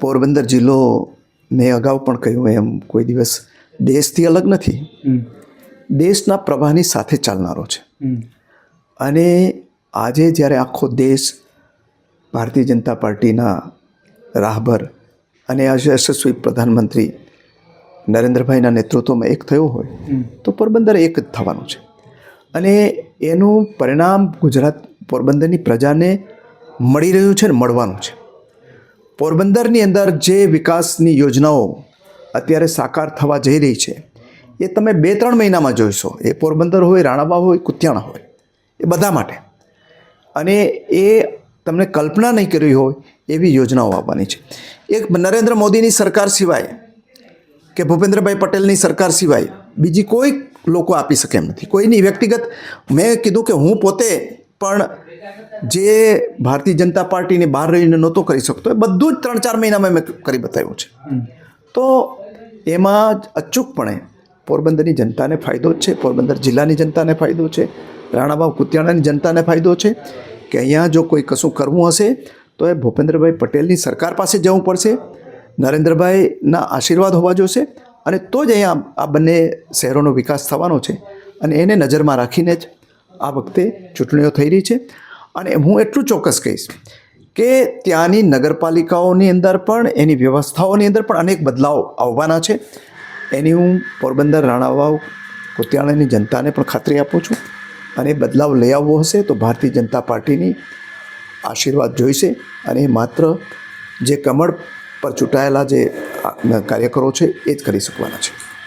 પોરબંદર જિલ્લો મેં અગાઉ પણ કહ્યું એમ કોઈ દિવસ દેશથી અલગ નથી. દેશના પ્રવાહની સાથે ચાલનારો છે. અને આજે જ્યારે આખો દેશ ભારતીય જનતા પાર્ટીના રાહબર અને યશસ્વી પ્રધાનમંત્રી નરેન્દ્રભાઈના નેતૃત્વમાં એક થયો હોય તો પોરબંદર એક જ થવાનું છે. અને એનું પરિણામ ગુજરાત પોરબંદરની પ્રજાને મળી રહ્યું છે ને મળવાનું છે. પોરબંદરની અંદર જે વિકાસની યોજનાઓ અત્યારે સાકાર થવા જઈ રહી છે, એ તમે બે ત્રણ મહિનામાં જોઈશો. એ પોરબંદર હોય રાણાબા હોય, કુતિયાણા હોય, એ બધા માટે. અને એ તમને કલ્પના નહીં કરી હોય એવી યોજનાઓ આવવાની છે. એક નરેન્દ્ર મોદીની સરકાર સિવાય કે ભૂપેન્દ્રભાઈ પટેલની સરકાર સિવાય બીજી કોઈ લોકો આપી શકે એમ નથી. કોઈની વ્યક્તિગત, મેં કીધું કે હું પોતે પણ જે ભારતીય જનતા પાર્ટીને બહાર રહીને નહોતો કરી શકતો એ બધું જ ત્રણ ચાર મહિનામાં મેં કરી બતાવ્યું છે. તો એમાં જ અચૂકપણે પોરબંદરની જનતાને ફાયદો જ છે પોરબંદર જિલ્લાની જનતાને ફાયદો છે રાણાબાવ કુતિયાણાની જનતાને ફાયદો છે કે અહીંયા જો કોઈ કશું કરવું હશે તો એ ભૂપેન્દ્રભાઈ પટેલની સરકાર પાસે જવું પડશે નરેન્દ્રભાઈના આશીર્વાદ હોવા જોશે અને તો જ અહીંયા આ બંને શહેરોનો વિકાસ થવાનો છે. અને એને નજરમાં રાખીને જ આ વખતે ચૂંટણીઓ થઈ રહી છે. અને હું એટલું ચોક્કસ કહીશ કે ત્યાંની નગરપાલિકાઓની અંદર પણ, એની વ્યવસ્થાઓની અંદર પણ અનેક બદલાવ આવવાના છે. એની હું પોરબંદર રાણાવાવ, કુતિયાણાની જનતાને પણ ખાતરી આપું છું. અને બદલાવ લઈ આવવો હશે તો ભારતીય જનતા પાર્ટીની આશીર્વાદ જોઈશે. અને માત્ર જે કમળ પર ચૂંટાયેલા જે કાર્યકરો છે, એ જ કરી શકવાના છે.